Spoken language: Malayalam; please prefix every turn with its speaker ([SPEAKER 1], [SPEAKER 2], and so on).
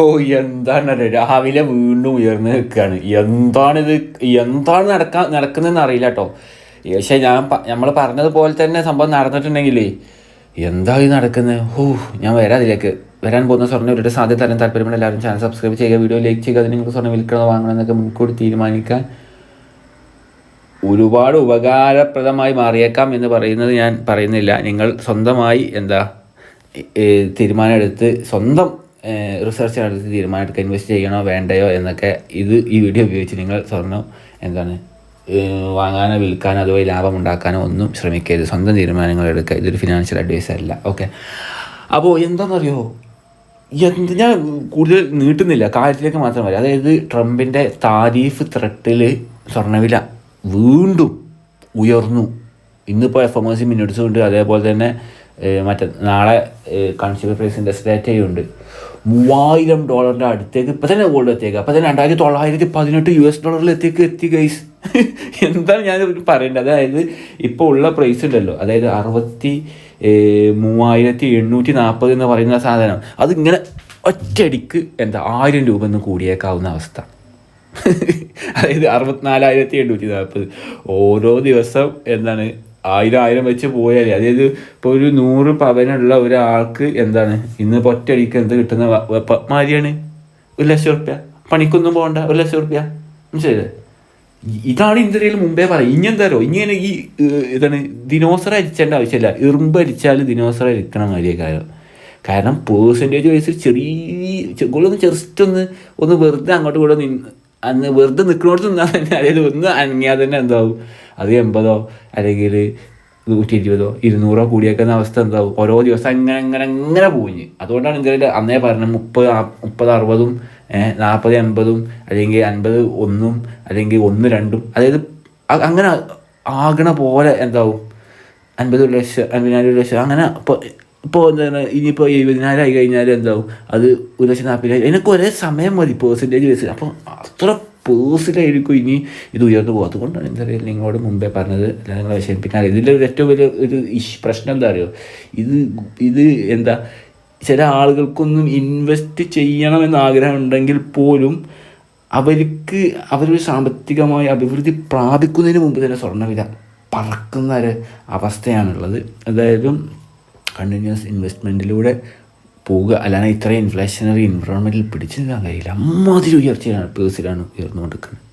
[SPEAKER 1] ഓ എന്താണ് രാവിലെ വീണ്ടും ഉയർന്നു നിൽക്കുകയാണ്. എന്താണിത്? എന്താണ് നടക്കാൻ നടക്കുന്നതെന്ന് അറിയില്ല കേട്ടോ. പക്ഷേ ഞാൻ നമ്മൾ പറഞ്ഞതുപോലെ തന്നെ സംഭവം നടന്നിട്ടുണ്ടെങ്കിൽ എന്താ ഇത് നടക്കുന്നത്? ഓ ഞാൻ വരാം അതിലേക്ക്. വരാൻ പോകുന്ന സ്വർണം ഒരു സാധ്യത തരാൻ താല്പര്യമുള്ള എല്ലാവരും ചാനൽ സബ്സ്ക്രൈബ് ചെയ്യുക വീഡിയോ ലൈക്ക് ചെയ്യുക അതിന് നിങ്ങൾക്ക് സ്വർണം വിൽക്കണോ വാങ്ങണം എന്നൊക്കെ മുൻകൂട്ടി തീരുമാനിക്കാൻ ഒരുപാട് ഉപകാരപ്രദമായി മാറിയേക്കാം എന്ന് പറയുന്നത് ഞാൻ പറയുന്നില്ല. നിങ്ങൾ സ്വന്തമായി എന്താ തീരുമാനമെടുത്ത് സ്വന്തം റിസർച്ച് നടത്തി തീരുമാനമെടുക്കുക ഇൻവെസ്റ്റ് ചെയ്യണോ വേണ്ടയോ എന്നൊക്കെ ഇത് ഈ വീഡിയോ ഉപയോഗിച്ച് നിങ്ങൾ സ്വർണം എന്താണ് വാങ്ങാനോ വിൽക്കാനോ അതുവഴി ലാഭം ഉണ്ടാക്കാനോ ഒന്നും ശ്രമിക്കരുത്. സ്വന്തം തീരുമാനങ്ങൾ എടുക്കുക. ഇതൊരു ഫിനാൻഷ്യൽ അഡ്വൈസ് അല്ല. ഓക്കെ അപ്പോൾ എന്താണെന്നറിയോ എന്ത് ഞാൻ കൂടുതൽ നീട്ടുന്നില്ല. കാര്യത്തിലേക്ക് മാത്രം വരാം. അതായത് ട്രംപിന്റെ താരീഫ് ത്രട്ടിൽ സ്വർണവില വീണ്ടും ഉയർന്നു. ഇന്നിപ്പോൾ എഫ് എം എസ് സി മിനിറ്റ്സും അതേപോലെ തന്നെ മറ്റേ നാളെ കൺസ്യൂമർ പ്രൈസ് ഇൻഡസ്ട്രി ഡാറ്റയും ഉണ്ട് മൂവായിരം ഡോളറിന്റെ അടുത്തേക്ക് ഇപ്പം തന്നെ ഗോൾഡ് എത്തിയേക്ക് അപ്പം തന്നെ രണ്ടായിരത്തി തൊള്ളായിരത്തി പതിനെട്ട് യു എസ് ഡോളറിലെത്തിയേക്ക് എത്തി ഗൈസ് എന്താണ് ഞാൻ പറയേണ്ടത്? അതായത് ഇപ്പോൾ ഉള്ള പ്രൈസ് ഉണ്ടല്ലോ. അതായത് അറുപത്തി മൂവായിരത്തി എണ്ണൂറ്റി നാൽപ്പത് എന്ന് പറയുന്ന സാധനം. അതിങ്ങനെ ഒറ്റയടിക്ക് എന്താ ആയിരം രൂപ ഒന്ന് കൂടിയേക്കാവുന്ന അവസ്ഥ. അതായത് അറുപത്തിനാലായിരത്തി എണ്ണൂറ്റി നാൽപ്പത് ഓരോ ദിവസം എന്താണ് ആയിരം ആയിരം വെച്ച് പോയാൽ അതായത് ഇപ്പോൾ ഒരു നൂറ് പവനുള്ള ഒരാൾക്ക് എന്താണ് ഇന്ന് ഒറ്റയടിക്ക് എന്ത് കിട്ടുന്ന മാരിയാണ് ഒരു ലക്ഷം ഉറുപ്യ പണിക്കൊന്നും പോകണ്ട ഒരു ലക്ഷം ഉറുപ്യ മനസ്സിലായില്ലേ? ഇതാണ് ഇന്ത്യയിൽ മുമ്പേ പറയും ഇനി എന്താ ഇങ്ങനെ ഈ ഇതാണ് ദിനോസർ അരിച്ചേണ്ട ആവശ്യമില്ല. ഇറുമ്പ് അരിച്ചാൽ ദിനോസർ അരിക്കണ മാതിരിയ കാര്യം. കാരണം പേഴ്സന്റേജ് വൈസ് ചെറിയ ഒന്ന് ജസ്റ്റ് ഒന്ന് ഒന്ന് വെറുതെ അങ്ങോട്ട് കൂടെ നിന്ന് അന്ന് വെറുതെ നിൽക്കുന്നോട് നിന്നാൽ തന്നെ അതായത് ഒന്ന് അനങ്ങിയാൽ തന്നെ എന്താവും? അത് എൺപതോ അല്ലെങ്കിൽ നൂറ്റി ഇരുപതോ ഇരുന്നൂറോ കൂടിയേക്കുന്ന അവസ്ഥ എന്താവും? ഓരോ ദിവസം അങ്ങനെ അങ്ങനെ അങ്ങനെ പോയി അതുകൊണ്ടാണ് ഇന്ത്യയിൽ അന്നേ പറഞ്ഞത് മുപ്പത് മുപ്പത് അറുപതും നാൽപ്പത് എൺപതും അല്ലെങ്കിൽ അൻപത് ഒന്നും അല്ലെങ്കിൽ ഒന്ന് രണ്ടും അതായത് അങ്ങനെ ആകണ പോലെ എന്താവും? അൻപത് ലക്ഷം അൻപതിനായിരം ലക്ഷം അങ്ങനെ ഇപ്പോൾ ഇപ്പോൾ എന്താണ് ഇനിയിപ്പോൾ എഴുപതിനായിരമായി കഴിഞ്ഞാൽ എന്താവും? അത് ഒരു ലക്ഷം നാൽപ്പതിനായിരം അതിനൊക്കെ ഒരേ സമയം മതി പേഴ്സന്റേജ് വെച്ച്. അപ്പോൾ അത്ര പേഴ്സിലായിരിക്കും ഇനി ഇത് ഉയർന്നു പോകും അതുകൊണ്ടാണ് എന്താ പറയുക നിങ്ങളോട് മുമ്പേ പറഞ്ഞത് നിങ്ങളെ വിഷമിപ്പിക്കാൻ ഇതിന്റെ ഒരു ഏറ്റവും വലിയ ഒരു ഇഷ് പ്രശ്നം എന്താ അറിയോ? ഇത് ഇത് എന്താ ചില ആളുകൾക്കൊന്നും ഇൻവെസ്റ്റ് ചെയ്യണമെന്ന് ആഗ്രഹം ഉണ്ടെങ്കിൽ പോലും അവർക്ക് അവരൊരു സാമ്പത്തികമായി അഭിവൃദ്ധി പ്രാപിക്കുന്നതിന് മുമ്പ് തന്നെ സ്വർണവില പറക്കുന്ന ഒരു അവസ്ഥയാണുള്ളത്. അതായത് കണ്ടിന്യൂസ് ഇൻവെസ്റ്റ്മെന്റിലൂടെ പോവുക. അല്ലാതെ ഇത്രയും ഇൻഫ്ലേഷനറി എൻവറോൺമെന്റിൽ പിടിച്ചു നിൽക്കാൻ കഴിയില്ല അമ്മാതിരി ഉയർച്ചയാണ് പേഴ്സിലാണ് ഉയർന്നുകൊണ്ടിരിക്കുന്നത്.